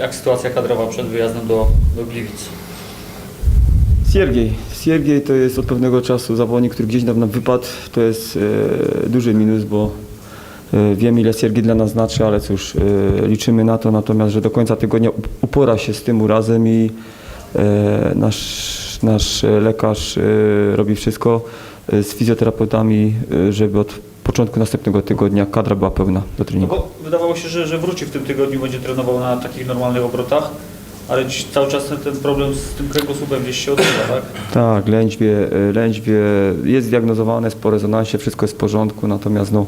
jak sytuacja kadrowa przed wyjazdem do, do Gliwic? Siergiej. Siergiej to jest od pewnego czasu zawodnik, który gdzieś nam wypadł. To jest e, duży minus, bo e, wiem ile Siergiej dla nas znaczy, ale cóż, e, liczymy na to natomiast, że do końca tygodnia up- upora się z tym urazem i e, nasz, nasz lekarz e, robi wszystko e, z fizjoterapeutami, e, żeby od początku następnego tygodnia kadra była pełna do No treningu. bo wydawało się, że, że wróci w tym tygodniu, będzie trenował na takich normalnych obrotach, ale dziś cały czas ten, ten problem z tym kręgosłupem gdzieś się odbywa, tak? Tak, lędźwie, lędźwie jest zdiagnozowane, jest po rezonansie, wszystko jest w porządku, natomiast no,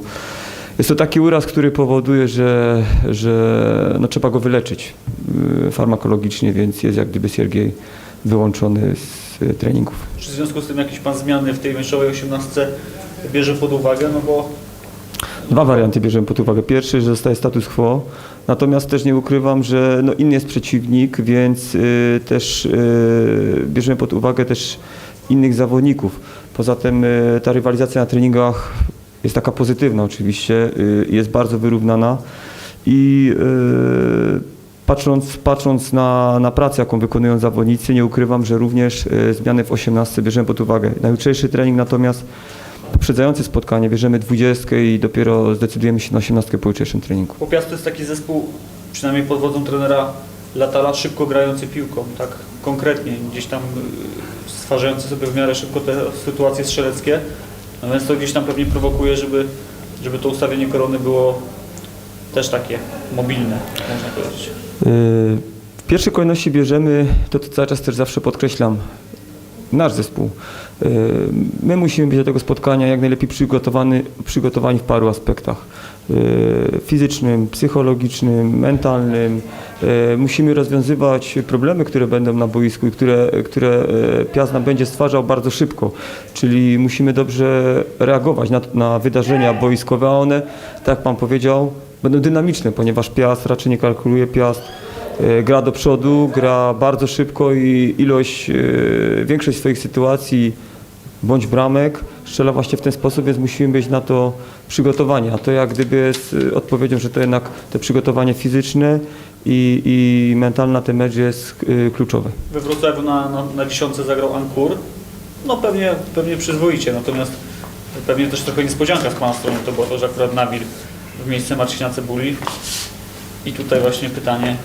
jest to taki uraz, który powoduje, że, że no, trzeba go wyleczyć y, farmakologicznie, więc jest jak gdyby Siergiej wyłączony z y, treningów. Czy w związku z tym jakieś Pan zmiany w tej meczowej 18 bierze pod uwagę? No bo Dwa warianty bierzemy pod uwagę. Pierwszy, że zostaje status quo, natomiast też nie ukrywam, że no, inny jest przeciwnik, więc y, też y, bierzemy pod uwagę też innych zawodników. Poza tym y, ta rywalizacja na treningach jest taka pozytywna oczywiście, y, jest bardzo wyrównana i y, patrząc, patrząc na, na pracę, jaką wykonują zawodnicy, nie ukrywam, że również y, zmiany w 18 bierzemy pod uwagę. Na jutrzejszy trening natomiast poprzedzające spotkanie bierzemy 20 i dopiero zdecydujemy się na 18 po jutrzejszym treningu. Popiast to jest taki zespół, przynajmniej pod wodzą trenera Latala, szybko grający piłką, tak konkretnie, gdzieś tam y, stwarzający sobie w miarę szybko te sytuacje strzeleckie, no więc to gdzieś tam pewnie prowokuje, żeby, żeby to ustawienie korony było też takie mobilne, można powiedzieć. Yy, W pierwszej kolejności bierzemy, to co cały czas też zawsze podkreślam, nasz zespół. Yy, My musimy być do tego spotkania jak najlepiej przygotowany, przygotowani w paru aspektach. Yy, Fizycznym, psychologicznym, mentalnym. Yy, Musimy rozwiązywać problemy, które będą na boisku i które, które Piast nam będzie stwarzał bardzo szybko. Czyli musimy dobrze reagować na, na wydarzenia boiskowe, a one, tak jak Pan powiedział, będą dynamiczne, ponieważ Piast raczej nie kalkuluje Piast. Gra do przodu, gra bardzo szybko i ilość, większość swoich sytuacji bądź bramek strzela właśnie w ten sposób, więc musimy być na to przygotowani. A to jak gdyby jest e, odpowiedzią, że to jednak te przygotowanie fizyczne i, i mentalne na ten mecz jest e, kluczowe. We Wrocławiu na, na, na dziesiątce zagrał Ankur, no pewnie, pewnie przyzwoicie, natomiast pewnie też trochę niespodzianka z Pana strony to było to, że akurat Nabil w miejsce Marcina Cebuli i tutaj właśnie pytanie,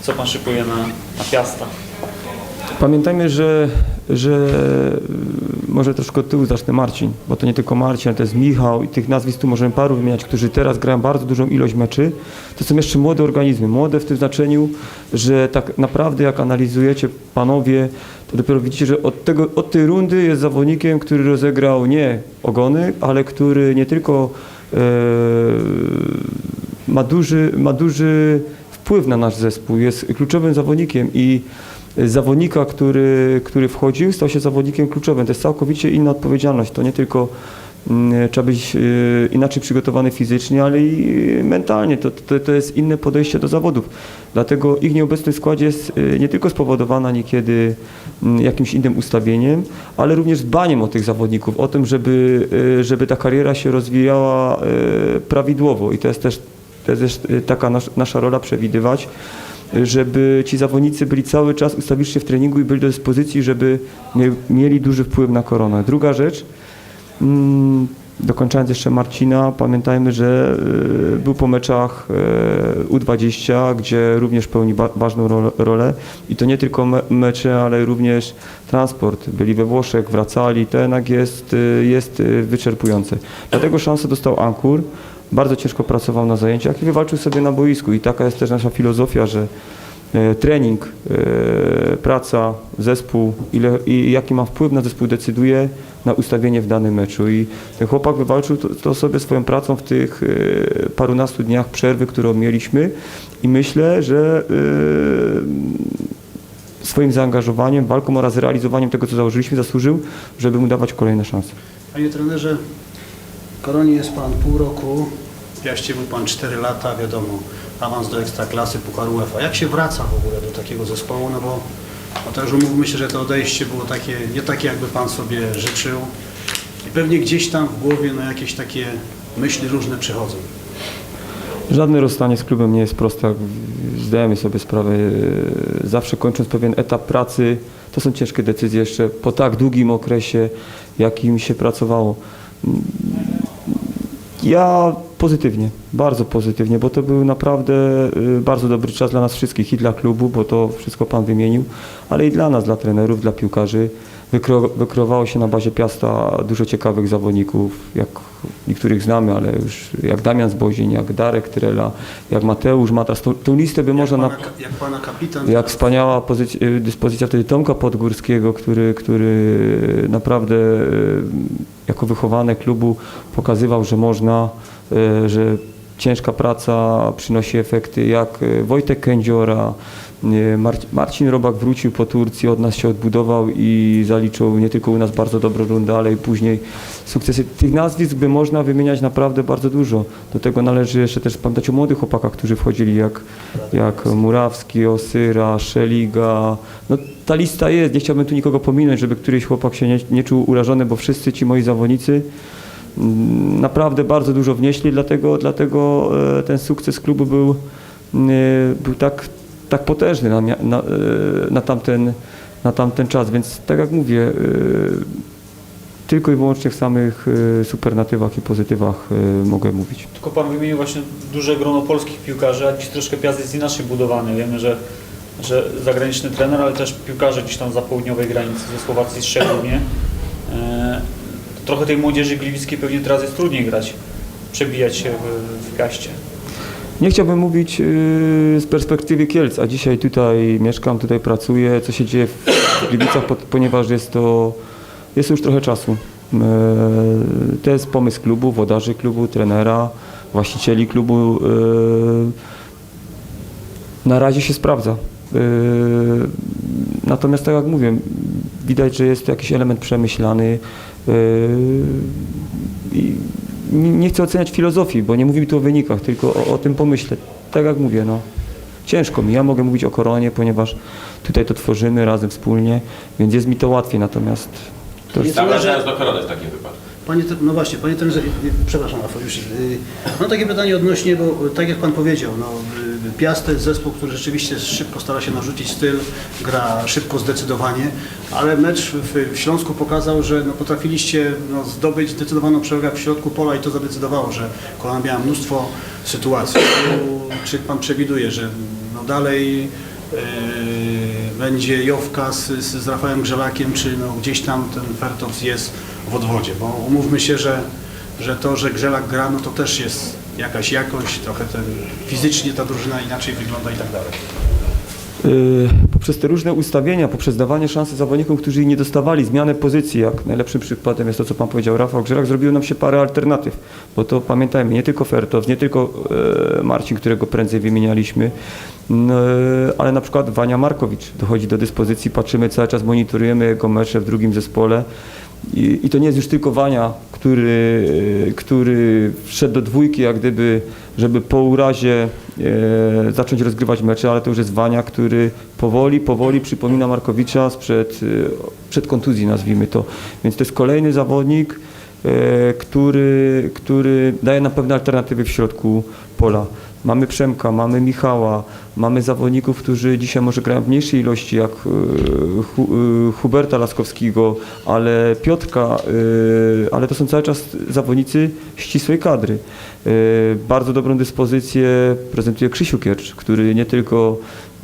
co Pan szykuje na, na Piasta? Pamiętajmy, że, że y, może troszkę od tyłu zacznę Marcin, bo to nie tylko Marcin, ale to jest Michał i tych nazwisk tu możemy paru wymieniać, którzy teraz grają bardzo dużą ilość meczy. To są jeszcze młode organizmy, młode w tym znaczeniu, że tak naprawdę jak analizujecie panowie, to dopiero widzicie, że od, tego, od tej rundy jest zawodnikiem, który rozegrał nie ogony, ale który nie tylko e, ma duży, ma duży wpływ na nasz zespół, jest kluczowym zawodnikiem i zawodnika, który, który wchodził, stał się zawodnikiem kluczowym. To jest całkowicie inna odpowiedzialność. To nie tylko mm, trzeba być e, inaczej przygotowany fizycznie, ale i mentalnie. To, to, to jest inne podejście do zawodów. Dlatego ich nieobecność w składzie jest e, nie tylko spowodowana niekiedy mm, jakimś innym ustawieniem, ale również dbaniem o tych zawodników, o tym, żeby, żeby ta kariera się rozwijała prawidłowo. I to jest też, to jest też taka nas, nasza rola przewidywać, żeby ci zawodnicy byli cały czas ustawicznie w treningu i byli do dyspozycji, żeby mie- mieli duży wpływ na koronę. Druga rzecz, mm, dokończając jeszcze Marcina, pamiętajmy, że y, był po meczach y, U20, gdzie również pełni ważną rolę, i to nie tylko me- mecze, ale również transport. Byli we Włoszech, wracali, to jednak jest, y, jest wyczerpujące. Dlatego szansę dostał Ankur, bardzo ciężko pracował na zajęciach i wywalczył sobie na boisku. I taka jest też nasza filozofia, że e, trening, e, praca, zespół ile, i jaki ma wpływ na zespół decyduje na ustawienie w danym meczu. I ten chłopak wywalczył to, to sobie swoją pracą w tych e, parunastu dniach przerwy, którą mieliśmy. I myślę, że swoim zaangażowaniem, walką oraz realizowaniem tego, co założyliśmy, zasłużył, żeby mu dawać kolejne szanse. Panie trenerze, w Koronie jest Pan pół roku, Piaście był Pan 4 lata, wiadomo, awans do Ekstraklasy, Puchar UEFA. Jak się wraca w ogóle do takiego zespołu? No bo no już umówmy się, że to odejście było takie, nie takie jakby Pan sobie życzył i pewnie gdzieś tam w głowie no jakieś takie myśli różne przychodzą. Żadne rozstanie z klubem nie jest proste, jak zdajemy sobie sprawę. e, Zawsze kończąc pewien etap pracy, to są ciężkie decyzje jeszcze po tak długim okresie, jakim się pracowało. Ja pozytywnie, bardzo pozytywnie, bo to był naprawdę y, bardzo dobry czas dla nas wszystkich i dla klubu, bo to wszystko Pan wymienił, ale i dla nas, dla trenerów, dla piłkarzy. Wykreowało się na bazie Piasta dużo ciekawych zawodników, jak niektórych znamy, ale już jak Damian Zbozin, jak Darek Trela, jak Mateusz Matras. Tą, tą listę by można... jak, Na, pana, jak pana kapitan. jak wspaniała pozycja, y, dyspozycja wtedy Tomka Podgórskiego, który, który naprawdę y, jako wychowanek klubu pokazywał, że można, y, że ciężka praca przynosi efekty, jak Wojtek Kędziora, Marcin, Robak wrócił po Turcji, od nas się odbudował i zaliczył nie tylko u nas bardzo dobrą rundę, ale i później sukcesy. Tych nazwisk by można wymieniać naprawdę bardzo dużo. Do tego należy jeszcze też pamiętać o młodych chłopakach, którzy wchodzili, jak, jak Murawski, Osyra, Szeliga. No, ta lista jest, nie chciałbym tu nikogo pominąć, żeby któryś chłopak się nie, nie czuł urażony, bo wszyscy ci moi zawodnicy mm, naprawdę bardzo dużo wnieśli, dlatego, dlatego e, ten sukces klubu był, e, był tak, tak potężny na, na, e, na, tamten, na tamten czas, więc tak jak mówię, e, tylko i wyłącznie w samych e, supernatywach i pozytywach mogę mówić. Tylko Pan wymienił właśnie duże grono polskich piłkarzy, a dziś troszkę Piast jest inaczej budowany. Wiemy, że, że zagraniczny trener, ale też piłkarze gdzieś tam za południowej granicy, ze Słowacji szczególnie. Trochę tej młodzieży gliwickiej pewnie teraz jest trudniej grać, przebijać się w, w Piaście. Nie chciałbym mówić yy, z perspektywy Kielc, a dzisiaj tutaj mieszkam, tutaj pracuję, co się dzieje w Gliwicach, po- ponieważ jest to jest już trochę czasu. Yy, To jest pomysł klubu, wodarzy klubu, trenera, właścicieli klubu. Yy, Na razie się sprawdza. Natomiast tak jak mówię, widać, że jest to jakiś element przemyślany. Nie chcę oceniać filozofii, bo nie mówimy tu o wynikach, tylko o, o tym pomyśle. Tak jak mówię, no, ciężko mi. Ja mogę mówić o koronie, ponieważ tutaj to tworzymy razem wspólnie, więc jest mi to łatwiej, natomiast to. Nie Zawracając do korony w takim wypadku. Panie, no właśnie, panie trenerze, przepraszam już. y, Mam takie pytanie odnośnie, bo y, tak jak pan powiedział, no, y, Piast to jest zespół, który rzeczywiście szybko stara się narzucić styl, gra szybko, zdecydowanie, ale mecz w, Śląsku pokazał, że no, potrafiliście no, zdobyć zdecydowaną przewagę w środku pola i to zadecydowało, że Kolana miała mnóstwo sytuacji. Tu, czy pan przewiduje, że no, dalej będzie Jowka z, z, Rafałem Grzelakiem, czy no, gdzieś tam ten Fertows jest w odwodzie, bo umówmy się, że, że to, że Grzelak gra, no to też jest jakaś jakość, trochę ten, fizycznie ta drużyna inaczej wygląda i tak dalej. Yy, poprzez te różne ustawienia, poprzez dawanie szansy zawodnikom, którzy nie dostawali, zmianę pozycji, jak najlepszym przykładem jest to, co Pan powiedział, Rafał Grzelak, zrobiło nam się parę alternatyw, bo to pamiętajmy, nie tylko Fertow, nie tylko e, Marcin, którego prędzej wymienialiśmy, no, ale na przykład Wania Markowicz dochodzi do dyspozycji, patrzymy cały czas, monitorujemy jego mecze w drugim zespole i, i to nie jest już tylko Wania, który, e, który wszedł do dwójki, jak gdyby, żeby po urazie e, zacząć rozgrywać mecze, ale to już jest Wania, który powoli, powoli przypomina Markowicza sprzed e, przed kontuzji, nazwijmy to. Więc to jest kolejny zawodnik, e, który, który daje nam pewne alternatywy w środku pola. Mamy Przemka, mamy Michała, mamy zawodników, którzy dzisiaj może grają w mniejszej ilości, jak e, e, Huberta Laskowskiego, ale Piotrka, e, ale to są cały czas zawodnicy ścisłej kadry. Bardzo dobrą dyspozycję prezentuje Krzysiu Kiercz, który nie tylko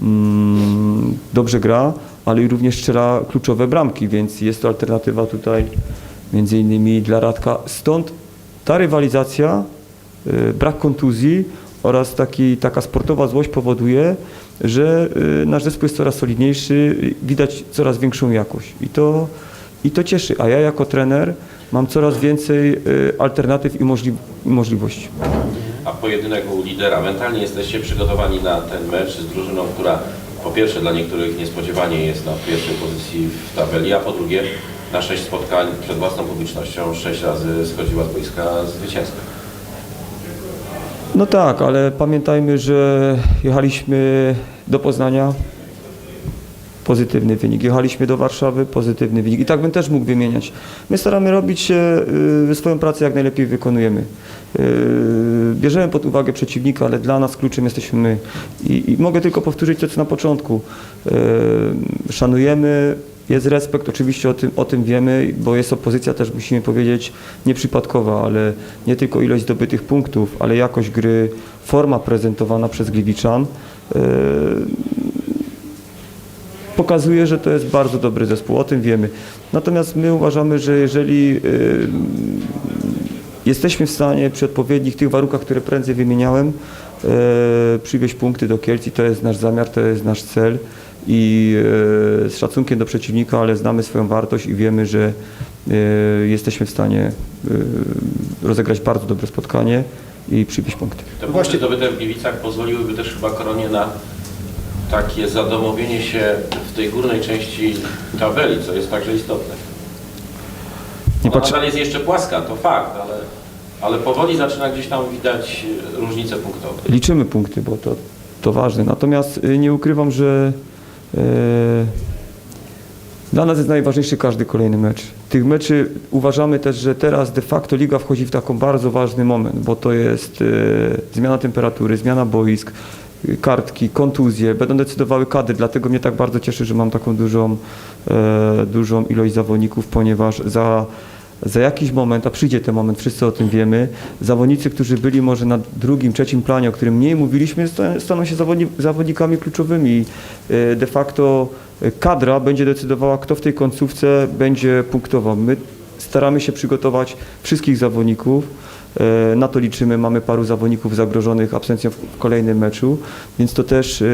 mm, dobrze gra, ale i również strzela kluczowe bramki, więc jest to alternatywa tutaj między innymi dla Radka. Stąd ta rywalizacja, brak kontuzji oraz taki, taka sportowa złość powoduje, że y, nasz zespół jest coraz solidniejszy, widać coraz większą jakość i to, i to cieszy. A ja jako trener mam coraz więcej y, alternatyw i możli, możliwości. A pojedynek lidera. Mentalnie jesteście przygotowani na ten mecz z drużyną, która po pierwsze dla niektórych niespodziewanie jest na pierwszej pozycji w tabeli, a po drugie na sześć spotkań przed własną publicznością sześć razy schodziła z boiska zwycięska. No tak, ale pamiętajmy, że jechaliśmy do Poznania pozytywny wynik. Jechaliśmy do Warszawy, pozytywny wynik. I tak bym też mógł wymieniać. My staramy robić y, swoją pracę jak najlepiej wykonujemy. Y, Bierzemy pod uwagę przeciwnika, ale dla nas kluczem jesteśmy my. I, i mogę tylko powtórzyć to, co na początku. Y, Szanujemy, jest respekt, oczywiście o tym, o tym wiemy, bo jest opozycja, też musimy powiedzieć, nieprzypadkowa, ale nie tylko ilość zdobytych punktów, ale jakość gry, forma prezentowana przez Gliwiczan. y, pokazuje, że to jest bardzo dobry zespół, o tym wiemy. Natomiast my uważamy, że jeżeli y, jesteśmy w stanie przy odpowiednich tych warunkach, które prędzej wymieniałem, y, przywieźć punkty do Kielc i to jest nasz zamiar, to jest nasz cel i y, z szacunkiem do przeciwnika, ale znamy swoją wartość i wiemy, że y, jesteśmy w stanie y, rozegrać bardzo dobre spotkanie i przywieźć punkty. Te punkty właśnie- zdobyte w Gliwicach pozwoliłyby też chyba Koronie na takie zadomowienie się w tej górnej części tabeli, co jest także istotne. Nie nadal jest jeszcze płaska, to fakt, ale, ale powoli zaczyna gdzieś tam widać e, różnice punktowe. liczymy punkty, bo to, to ważne. Natomiast nie ukrywam, że dla nas jest najważniejszy każdy kolejny mecz. Tych meczy uważamy też, że teraz de facto liga wchodzi w taką bardzo ważny moment, bo to jest y, zmiana temperatury, zmiana boisk, y, kartki, kontuzje, będą decydowały kadry, dlatego mnie tak bardzo cieszy, że mam taką dużą, dużą ilość zawodników, ponieważ za za jakiś moment, a przyjdzie ten moment, wszyscy o tym wiemy, zawodnicy, którzy byli może na drugim, trzecim planie, o którym mniej mówiliśmy, sta- staną się zawodni- zawodnikami kluczowymi. E, De facto e, kadra będzie decydowała, kto w tej końcówce będzie punktował. My staramy się przygotować wszystkich zawodników, e, na to liczymy, mamy paru zawodników zagrożonych absencją w kolejnym meczu, więc to też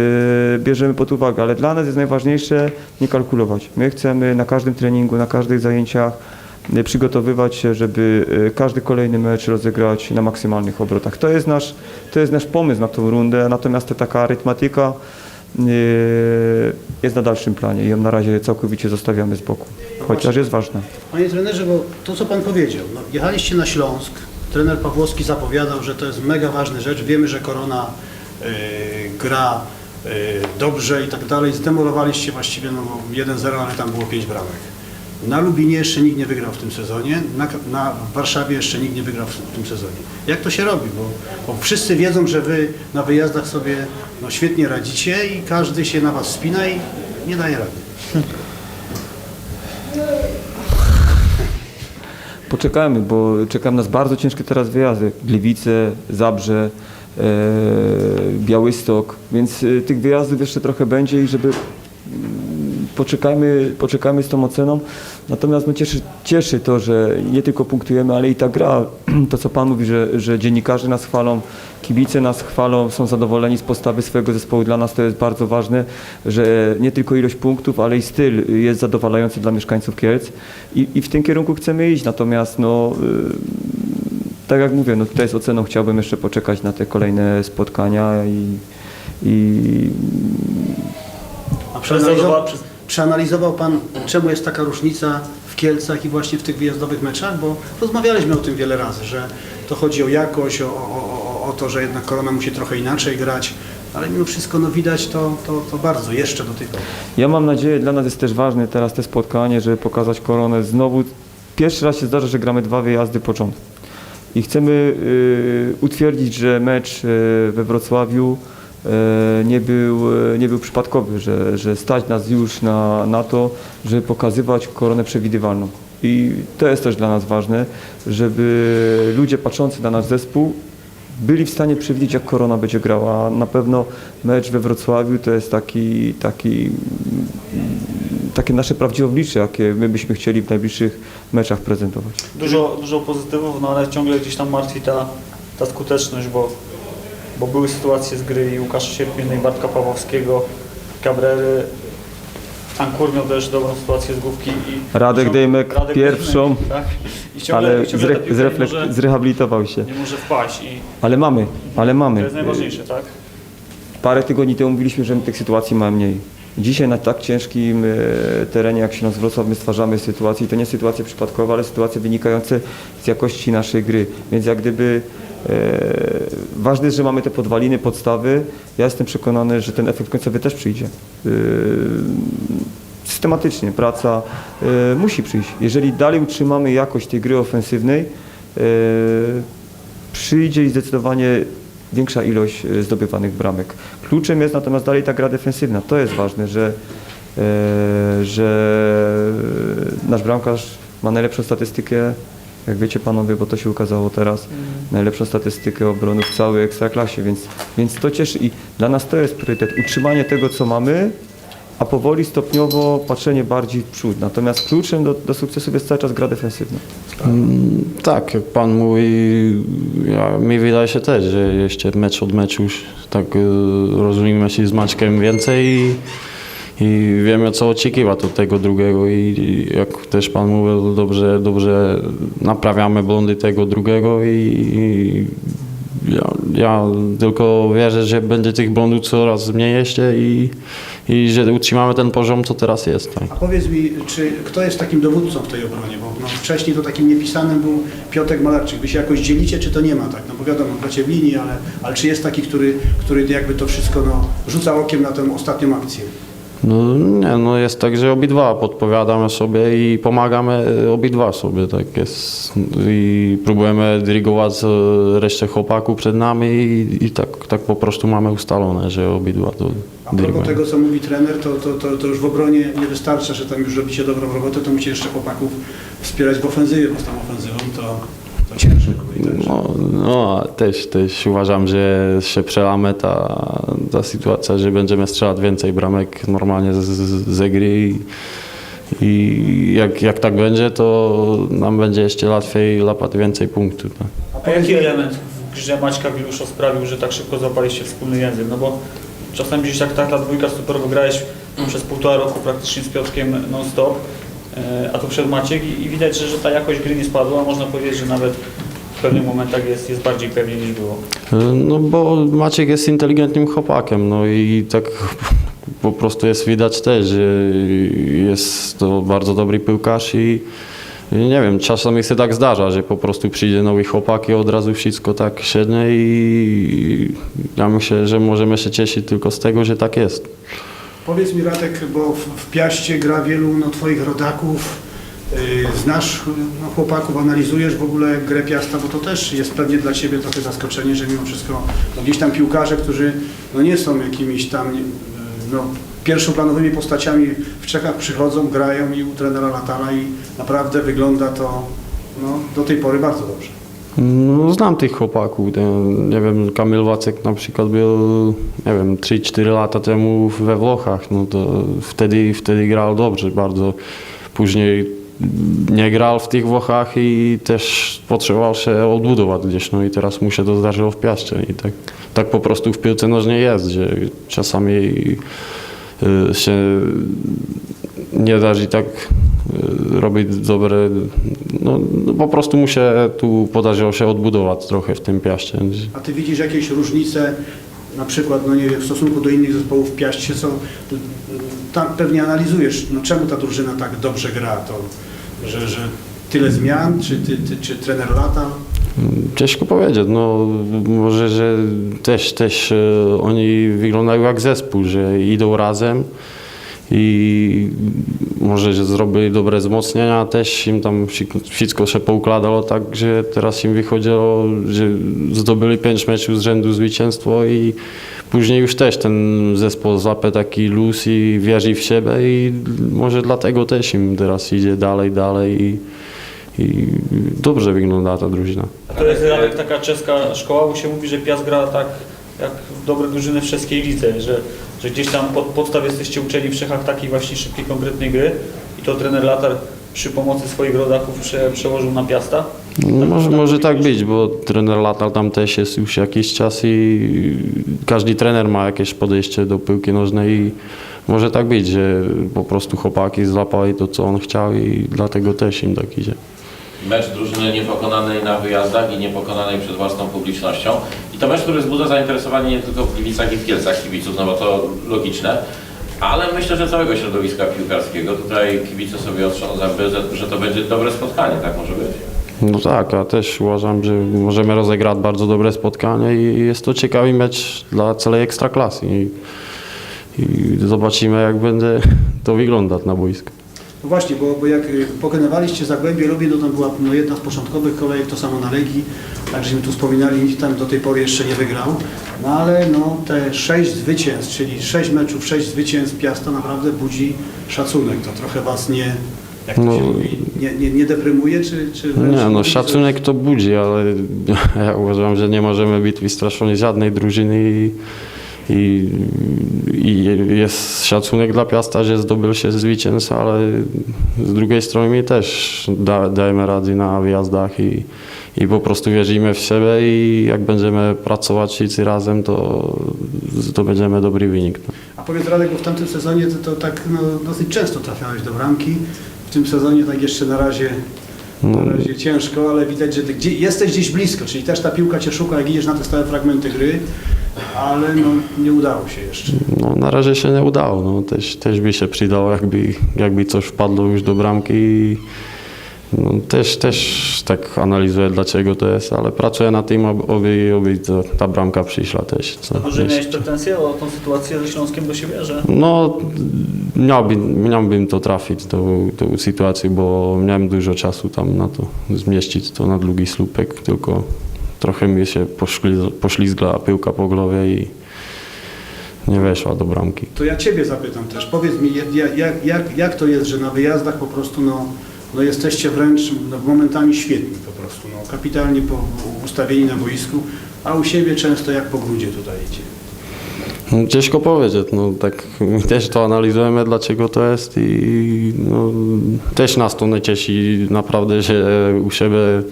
bierzemy pod uwagę, ale dla nas jest najważniejsze nie kalkulować. My chcemy na każdym treningu, na każdych zajęciach przygotowywać się, żeby e, każdy kolejny mecz rozegrać na maksymalnych obrotach. To jest nasz, to jest nasz pomysł na tą rundę, natomiast ta taka arytmatyka e, jest na dalszym planie i ją na razie całkowicie zostawiamy z boku, chociaż jest ważna. Panie trenerze, bo to co Pan powiedział, no, jechaliście na Śląsk, trener Pawłowski zapowiadał, że to jest mega ważna rzecz, wiemy, że Korona y, gra y, dobrze i tak dalej, zdemolowaliście właściwie no, 1-0, ale tam było 5 bramek. Na Lubinie jeszcze nikt nie wygrał w tym sezonie, na, na Warszawie jeszcze nikt nie wygrał w, tym sezonie. Jak to się robi? Bo, bo wszyscy wiedzą, że Wy na wyjazdach sobie no, świetnie radzicie i każdy się na Was spina i nie daje rady. Poczekajmy, bo czekają nas bardzo ciężkie teraz wyjazdy. Gliwice, Zabrze, e, Białystok, więc e, tych wyjazdów jeszcze trochę będzie i żeby poczekajmy, poczekajmy z tą oceną. Natomiast no cieszy, cieszy to, że nie tylko punktujemy, ale i ta gra, to co Pan mówi, że, że dziennikarze nas chwalą, kibice nas chwalą, są zadowoleni z postawy swojego zespołu. Dla nas to jest bardzo ważne, że nie tylko ilość punktów, ale i styl jest zadowalający dla mieszkańców Kielc i, i w tym kierunku chcemy iść. Natomiast no, y, tak jak mówię, no tutaj z oceną chciałbym jeszcze poczekać na te kolejne spotkania i, i A Przeanalizował, przeanalizował, przeanalizował Pan, czemu jest taka różnica w Kielcach i właśnie w tych wyjazdowych meczach? Bo rozmawialiśmy o tym wiele razy, że to chodzi o jakość, o, o, o, to, że jednak Korona musi trochę inaczej grać, ale mimo wszystko no, widać to, to, to bardzo jeszcze do tej pory. Ja mam nadzieję, dla nas jest też ważne teraz te spotkanie, żeby pokazać koronę znowu. Pierwszy raz się zdarza, że gramy dwa wyjazdy po rząd. I chcemy y, utwierdzić, że mecz y, we Wrocławiu nie, był, y, nie był przypadkowy, że, że stać nas już na, na to, żeby pokazywać koronę przewidywalną. I to jest też dla nas ważne, żeby ludzie patrzący na nasz zespół byli w stanie przewidzieć, jak Korona będzie grała. Na pewno mecz we Wrocławiu to jest taki, taki, takie nasze prawdziwe oblicze, jakie my byśmy chcieli w najbliższych meczach prezentować. Dużo, dużo pozytywów, no ale ciągle gdzieś tam martwi ta, ta skuteczność, bo, bo były sytuacje z gry i Łukasza Sierpiennej, Bartka Pawłowskiego, Cabrery. Ankur miał też dobrą sytuację z główki. I Radek Dejmek pierwszą, tak? I ciągle, ale i zre, piłka zreflek, nie, może, zrehabilitował się. nie może wpaść i Ale mamy, ale to mamy. jest najważniejsze, tak? Parę tygodni temu mówiliśmy, że my tych sytuacji mamy mniej. Dzisiaj na tak ciężkim e, terenie jak Śląsk Wrocław my stwarzamy sytuacje i to nie sytuacje przypadkowe, ale sytuacje wynikające z jakości naszej gry. Więc jak gdyby ważne jest, że mamy te podwaliny, podstawy. Ja jestem przekonany, że ten efekt końcowy też przyjdzie. E, systematycznie praca e, musi przyjść. Jeżeli dalej utrzymamy jakość tej gry ofensywnej, e, przyjdzie i zdecydowanie większa ilość e, zdobywanych bramek. Kluczem jest natomiast dalej ta gra defensywna. To jest ważne, że, e, że nasz bramkarz ma najlepszą statystykę, jak wiecie panowie, bo to się ukazało teraz, najlepszą statystykę obrony w całej ekstraklasie, więc, więc to cieszy i dla nas to jest priorytet, utrzymanie tego co mamy, a powoli, stopniowo patrzenie bardziej w przód. Natomiast kluczem do, do sukcesu jest cały czas gra defensywna. Mm, Tak, jak pan mówi, ja, mi wydaje się też, że jeszcze mecz od meczu już tak e, rozumiemy się z Maćkiem więcej i, i wiemy co oczekiwać od tego drugiego i, jak też pan mówił, dobrze, dobrze naprawiamy błędy tego drugiego i, i ja, ja tylko wierzę, że będzie tych błędów coraz mniej jeszcze i, i że utrzymamy ten poziom, co teraz jest. Tak. A powiedz mi, czy kto jest takim dowódcą w tej obronie? Bo no, wcześniej to takim niepisanym był Piotrek Malarczyk. Wy się jakoś dzielicie, czy to nie ma tak? No bo wiadomo, gracie w linii, ale, ale czy jest taki, który, który jakby to wszystko no, rzuca okiem na tę ostatnią akcję? No nie, no jest tak, że obydwa podpowiadamy sobie i pomagamy obydwa sobie, tak jest. I próbujemy dyrygować e, resztę chłopaków przed nami i, i tak, tak po prostu mamy ustalone, że obydwa to A propos tego, co mówi trener, to, to, to, to już w obronie nie wystarcza, że tam już robicie dobrą robotę, to musicie jeszcze chłopaków wspierać w ofensywie, bo z tą ofensywą to, No, no też, też uważam, że się przelamy ta, ta sytuacja, że będziemy strzelać więcej bramek normalnie z, z, gry i, i jak, jak tak będzie, to nam będzie jeszcze łatwiej łapać więcej punktów. Tak. A jaki element w grze Maćka sprawił, że tak szybko złapaliście wspólny język? No bo czasem gdzieś tak ta dwójka superowo grałeś no, przez półtora roku praktycznie z Piotrkiem non-stop, a tu przed Maciek i, i widać, że, że ta jakość gry nie spadła, można powiedzieć, że nawet w pewnych momentach jest, jest bardziej pewnie niż było. No bo Maciek jest inteligentnym chłopakiem, no i tak po prostu jest widać też, że jest to bardzo dobry piłkarz i nie wiem, czasami się tak zdarza, że po prostu przyjdzie nowy chłopak i od razu wszystko tak siednie i ja myślę, że możemy się cieszyć tylko z tego, że tak jest. Powiedz mi Radek, bo w, w Piaście gra wielu no, Twoich rodaków, yy, znasz no, chłopaków, analizujesz w ogóle grę Piasta, bo to też jest pewnie dla Ciebie trochę zaskoczenie, że mimo wszystko no, gdzieś tam piłkarze, którzy no, nie są jakimiś tam yy, no, pierwszoplanowymi postaciami w Czechach przychodzą, grają i u trenera Latala i naprawdę wygląda to no, do tej pory bardzo dobrze. No, znam tych chłopaków. Ten, nie wiem, Kamil Wacek na przykład był, nie wiem, 3-4 lata temu we Włochach. No to wtedy, wtedy grał dobrze bardzo. Później nie grał w tych Włochach i też potrzebował się odbudować gdzieś. No i teraz mu się to zdarzyło w Piaście. I tak, tak po prostu w piłce nożnej jest, że czasami y, się nie darzy tak y, robić dobre, no, no po prostu mu się tu podarzyło się odbudować trochę w tym piaście. A Ty widzisz jakieś różnice, na przykład, no nie wiem, w stosunku do innych zespołów w Piaście, co tam pewnie analizujesz, no czemu ta drużyna tak dobrze gra, to, że, że tyle zmian, czy, ty, ty, czy trener lata? Ciężko powiedzieć, no może, że też, też e, oni wyglądają jak zespół, że idą razem i może, że zrobili dobre wzmocnienia, też im tam wszystko się poukładało tak, że teraz im wychodziło, że zdobyli pięć meczów z rzędu zwycięstwo i później już też ten zespół złapie taki luz i wierzy w siebie i może dlatego też im teraz idzie dalej, dalej i, i dobrze wygląda ta drużyna. To jest taka czeska szkoła, bo się mówi, że Piast gra tak jak dobre drużyny w czeskiej lidze, że, że gdzieś tam pod podstaw jesteście uczeni w Czechach takiej właśnie szybkiej, konkretnej gry i to trener Latar przy pomocy swoich rodaków prze, przełożył na Piasta. No, może, może tak być, bo trener Latal tam też jest już jakiś czas i każdy trener ma jakieś podejście do piłki nożnej i może tak być, że po prostu chłopaki złapali to, co on chciał i dlatego też im tak idzie. Mecz drużyny niepokonanej na wyjazdach i niepokonanej przed własną publicznością. I to mecz, który wzbudza zainteresowanie nie tylko w Gliwicach i w Kielcach kibiców, no bo to logiczne, ale myślę, że całego środowiska piłkarskiego. Tutaj kibice sobie otrzą że to będzie dobre spotkanie, tak może być. No tak, ja też uważam, że możemy rozegrać bardzo dobre spotkanie i jest to ciekawy mecz dla całej ekstraklasy. I i zobaczymy jak będzie to wyglądać na boisku. No właśnie, bo, bo jak y, pokonywaliście Zagłębie Lubię, to tam była no, jedna z początkowych kolejek, to samo na Legii, tak żeśmy tu wspominali, nikt tam do tej pory jeszcze nie wygrał. No ale no, te sześć zwycięstw, czyli sześć meczów, sześć zwycięstw Piasta naprawdę budzi szacunek. To trochę Was nie, jak to No, się mówi, nie, nie, nie deprymuje, czy, czy wręcz Nie, no szacunek to budzi, ale ja uważam, że nie możemy być wystraszeni żadnej drużyny i, i, i jest szacunek dla Piasta, że zdobył się zwycięstwo, ale z drugiej strony my też da, dajemy rady na wyjazdach i, i po prostu wierzymy w siebie i jak będziemy pracować wszyscy razem, to zdobędziemy dobry wynik. No. A powiedz Radek, bo w tamtym sezonie to, to tak no, dosyć często trafiałeś do bramki. W tym sezonie tak jeszcze na razie, No. na razie ciężko, ale widać, że ty gdzie, jesteś gdzieś blisko, czyli też ta piłka Cię szuka, jak idziesz na te stałe fragmenty gry, ale no, nie udało się jeszcze. No, na razie się nie udało. No, też, też by się przydało, jakby, jakby coś wpadło już do bramki. i No, też, też tak analizuję, dlaczego to jest, ale pracuję nad tym, aby, aby, ta, bramka przyszła też. Co Może jest. miałeś pretensje o tą sytuację ze Śląskiem do siebie, że No, miałbym, miałbym to trafić, tą, tą sytuację, bo miałem dużo czasu tam na to, zmieścić to na długi słupek, tylko trochę mi się poszli, poślizgła piłka po głowie i nie weszła do bramki. To ja Ciebie zapytam też, powiedz mi, jak, jak, jak, jak to jest, że na wyjazdach po prostu no, no jesteście wręcz no, momentami świetni po prostu, no, kapitalnie po, ustawieni na boisku, a u siebie często jak po grudzie tutaj idzie. No, Ciężko powiedzieć, no tak my też to analizujemy, dlaczego to jest i no, też nas to cieszy naprawdę, że u siebie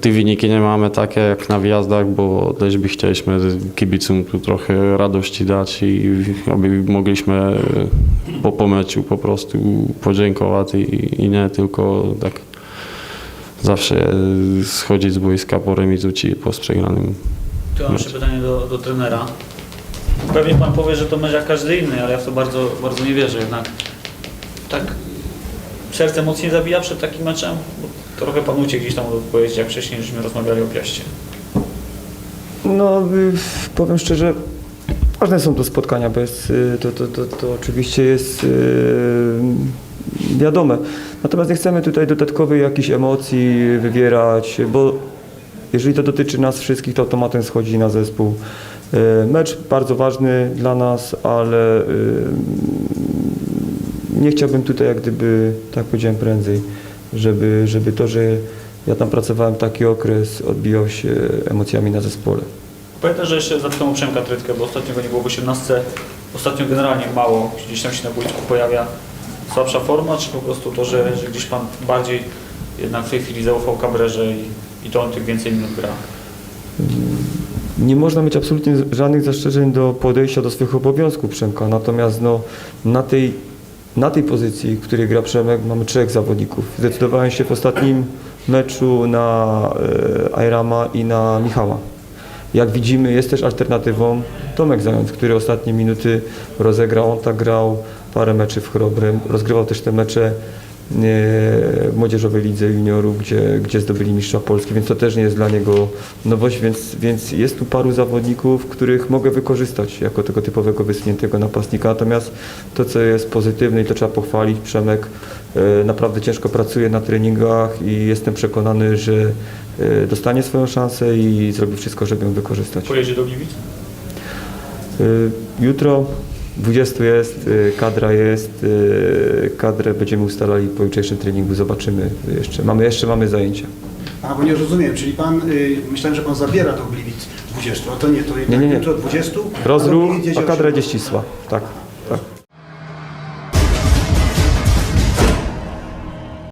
te wyniki nie mamy takie jak na wyjazdach, bo też by chcieliśmy kibicom tu trochę radości dać i aby mogliśmy e, po, po meczu po prostu podziękować i, i nie tylko tak zawsze e, schodzić z boiska po remizu czy po przegranym Tu mam jeszcze pytanie do, do trenera. Pewnie pan powie, że to mecz jak każdy inny, ale ja w to bardzo, bardzo nie wierzę jednak. Tak serce mocniej zabija przed takim meczem? Bo trochę pan uciekł gdzieś tam od odpowiedzi, jak wcześniej żeśmy rozmawiali o Piaście. No, y, powiem szczerze, ważne są to spotkania, bez, y, to, to, to, to oczywiście jest y, wiadome. Natomiast nie chcemy tutaj dodatkowej jakichś emocji wywierać, bo jeżeli to dotyczy nas wszystkich, to automatem schodzi na zespół. Y, Mecz bardzo ważny dla nas, ale nie chciałbym tutaj jak gdyby, tak powiedziałem prędzej, żeby, żeby to, że ja tam pracowałem taki okres, odbijał się emocjami na zespole. Pamiętam, że jeszcze o Przemka Trytkę, bo ostatnio go nie było w 18. Ostatnio generalnie mało gdzieś tam się na boisku pojawia. Słabsza forma, czy po prostu to, że, że gdzieś pan bardziej jednak w tej chwili zaufał Kabrerze i, i to on tych więcej minut gra? Nie można mieć absolutnie żadnych zastrzeżeń do podejścia do swoich obowiązków Przemka, natomiast no, na, tej, na tej pozycji, w której gra Przemek, mamy trzech zawodników. Zdecydowałem się w ostatnim meczu na e, Ajrama i na Michała. Jak widzimy, jest też alternatywą Tomek Zając, który ostatnie minuty rozegrał. On tak grał parę meczy w Chrobrym, rozgrywał też te mecze Młodzieżowej Lidze Juniorów, gdzie, gdzie zdobyli mistrza Polski, więc to też nie jest dla niego nowość, więc, więc jest tu paru zawodników, których mogę wykorzystać jako tego typowego wysuniętego napastnika. Natomiast to, co jest pozytywne i to trzeba pochwalić, Przemek e, naprawdę ciężko pracuje na treningach i jestem przekonany, że e, dostanie swoją szansę i zrobi wszystko, żeby ją wykorzystać. Pojedzie do Gliwic? Jutro 20 jest, y, kadra jest, y, kadrę będziemy ustalali po jutrzejszym treningu, zobaczymy jeszcze. Mamy, jeszcze mamy zajęcia. A, bo nie rozumiem, czyli Pan, y, myślałem, że Pan zabiera do Gliwic 20, a to nie, to jednak nie, nie. jutro 20? a do Rozruch, a kadra 18. będzie ścisła. Tak.